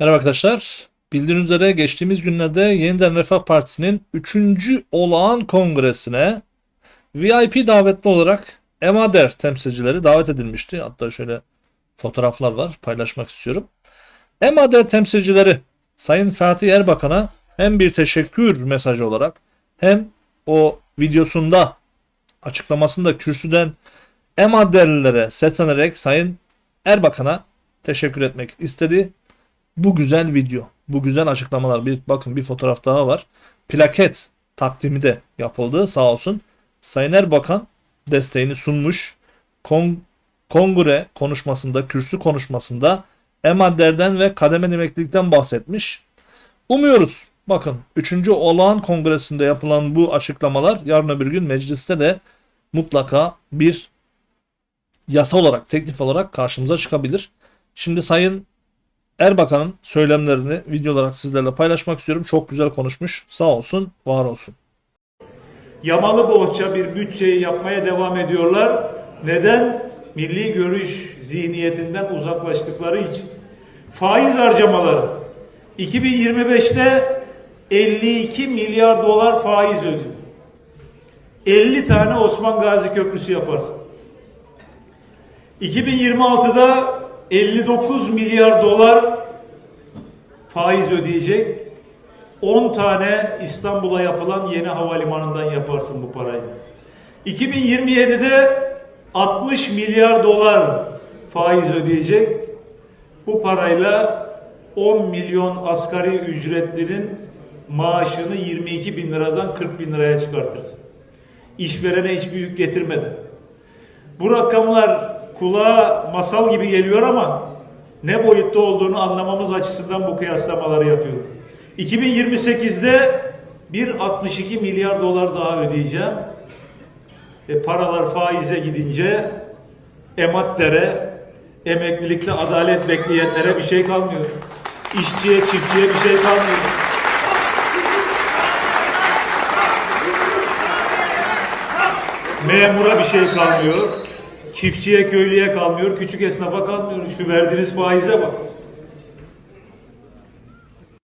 Merhaba arkadaşlar. Bildiğiniz üzere geçtiğimiz günlerde Yeniden Refah Partisi'nin 3. olağan kongresine VIP davetli olarak Emader temsilcileri davet edilmişti. Hatta şöyle fotoğraflar var paylaşmak istiyorum. Emader temsilcileri Sayın Fatih Erbakan'a hem bir teşekkür mesajı olarak hem o videosunda açıklamasında kürsüden Emaderlilere seslenerek Sayın Erbakan'a teşekkür etmek istedi bu güzel video, bu güzel açıklamalar. Bir bakın bir fotoğraf daha var. Plaket takdimi de yapıldı sağ olsun. Sayın Erbakan desteğini sunmuş. Kon kongre konuşmasında, kürsü konuşmasında emadderden ve kademe emeklilikten bahsetmiş. Umuyoruz. Bakın 3. olağan kongresinde yapılan bu açıklamalar yarın öbür gün mecliste de mutlaka bir yasa olarak, teklif olarak karşımıza çıkabilir. Şimdi Sayın Erbakan'ın söylemlerini video olarak sizlerle paylaşmak istiyorum. Çok güzel konuşmuş. Sağ olsun, var olsun. yamalı bohça bir bütçeyi yapmaya devam ediyorlar. Neden? Milli görüş zihniyetinden uzaklaştıkları için. Faiz harcamaları 2025'te 52 milyar dolar faiz ödüyor. 50 tane Osman Gazi Köprüsü yaparsın. 2026'da 59 milyar dolar faiz ödeyecek. 10 tane İstanbul'a yapılan yeni havalimanından yaparsın bu parayı. 2027'de 60 milyar dolar faiz ödeyecek. Bu parayla 10 milyon asgari ücretlinin maaşını 22 bin liradan 40 bin liraya çıkartırsın. İşverene hiçbir yük getirmeden. Bu rakamlar kulağa masal gibi geliyor ama ne boyutta olduğunu anlamamız açısından bu kıyaslamaları yapıyorum. 2028'de 1.62 milyar dolar daha ödeyeceğim. E paralar faize gidince ematlere, emeklilikte adalet bekleyenlere bir şey kalmıyor. İşçiye, çiftçiye bir şey kalmıyor. Memura bir şey kalmıyor. Çiftçiye, köylüye kalmıyor. Küçük esnafa kalmıyor. Şu verdiğiniz faize bak.